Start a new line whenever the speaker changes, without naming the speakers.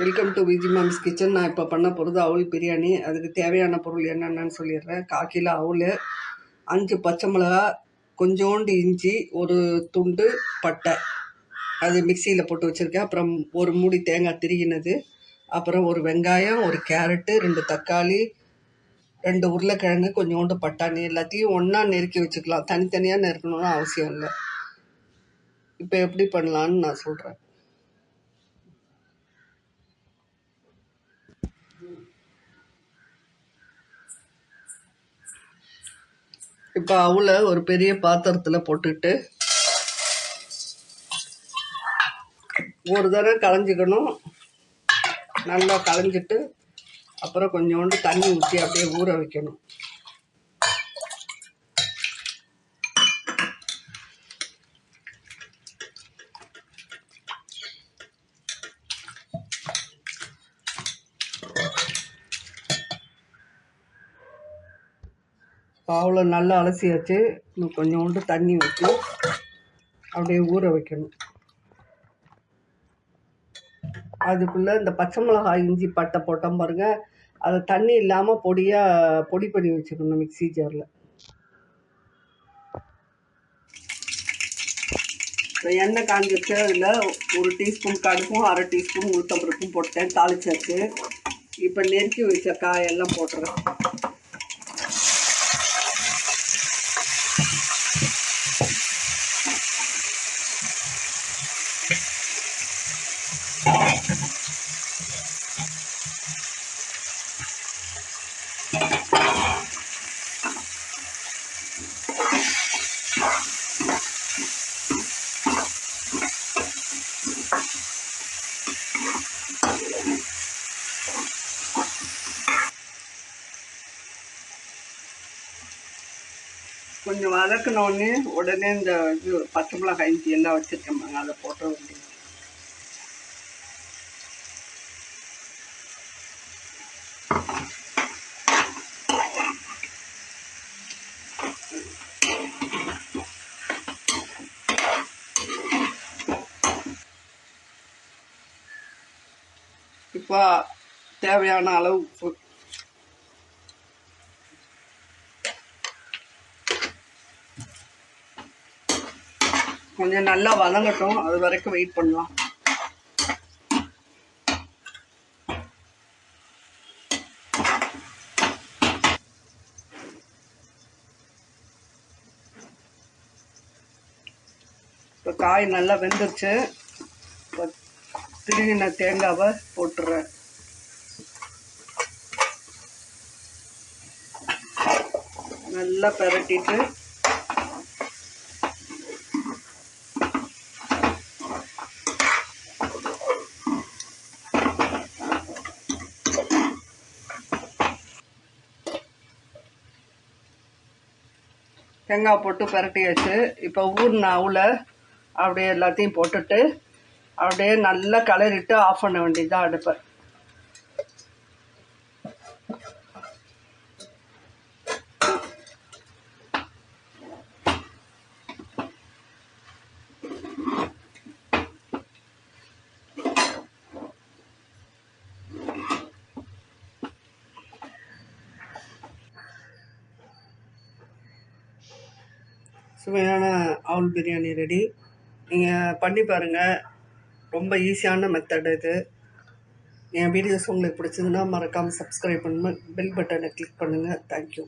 Welcome to Viji ma'am's kitchen நான் இப்போ பண்ண போகிறது அவுல் பிரியாணி. அதுக்கு தேவையான பொருள் என்னென்னு சொல்லிடுறேன். கால் கிலோ அஞ்சு பச்சை மிளகா கொஞ்சோண்டு இஞ்சி ஒரு துண்டு பட்டை. அது மிக்சியில் போட்டு வச்சுருக்கேன். அப்புறம் ஒரு மூடி தேங்காய் திருகினது. அப்புறம் ஒரு வெங்காயம் ஒரு கேரட்டு ரெண்டு தக்காளி ரெண்டு உருளைக்கிழங்கு கொஞ்சோண்டு பட்டாணி எல்லாத்தையும் ஒன்றா நெருக்கி வச்சுக்கலாம். தனித்தனியாக நெருக்கணும்னு அவசியம் இல்லை. இப்போ எப்படி பண்ணலான்னு நான் சொல்கிறேன் இப்போ அவளை ஒரு பெரிய பாத்திரத்தில் போட்டுட்டு ஒரு தடவை களைஞ்சிக்கணும். நல்லா களைஞ்சிட்டு அப்புறம் கொஞ்சோண்டு தண்ணி ஊற்றி அப்படியே ஊற வைக்கணும். பாவில் நல்லா அலசியாச்சு இன்னும் கொஞ்சோண்டு தண்ணி ஊற்றி அப்படியே ஊற வைக்கணும். அதுக்குள்ளே இந்த பச்சை மிளகாய் இஞ்சி பட்டை போட்டோம் பாருங்கள் அதை தண்ணி இல்லாமல் பொடியாக பொடி பண்ணி வச்சுக்கணும் மிக்ஸி ஜாரில். எண்ணெய் காஞ்சிச்சு அதில் ஒரு டீஸ்பூன் கடுப்பும் அரை டீஸ்பூன் உளுத்தம்பருப்பும் போட்டேன் தாளிச்சாச்சு இப்போ நெருக்கி வச்ச காயெல்லாம் போட்டுறேன். கொஞ்சம் வதக்கினோடனே உடனே இந்த இது பச்சை மிளகாய் எல்லாம் வச்சுருக்கேன் அதை போட்டுற வேண்டியது இப்போ தேவையான அளவு உப்பு கொஞ்சம் நல்லா வதங்கட்டும். அது வரைக்கும் வெயிட் பண்ணலாம். இப்போ காய் நல்லா வெந்துருச்சு. திருகின தேங்காவை போட்டுறேன். நல்லா பரட்டிட்டு தேங்காய் போட்டு பரட்டியாச்சு. இப்போ ஊறின அவுல அப்படியே எல்லாத்தையும் போட்டுட்டு அப்படியே நல்லா கலரிட்டு ஆஃப் பண்ண வேண்டியதுதான் அடுப்பை. சுவையான ஆவுல் பிரியாணி ரெடி நீங்கள் பண்ணி பாருங்கள் ரொம்ப ஈஸியான மெத்தட் இது. என் வீடியோஸ் உங்களுக்கு பிடிச்சதுன்னா மறக்காமல் சப்ஸ்கிரைப் பண்ணுங்கள் பெல் பட்டனை கிளிக் பண்ணுங்கள் தேங்க்யூ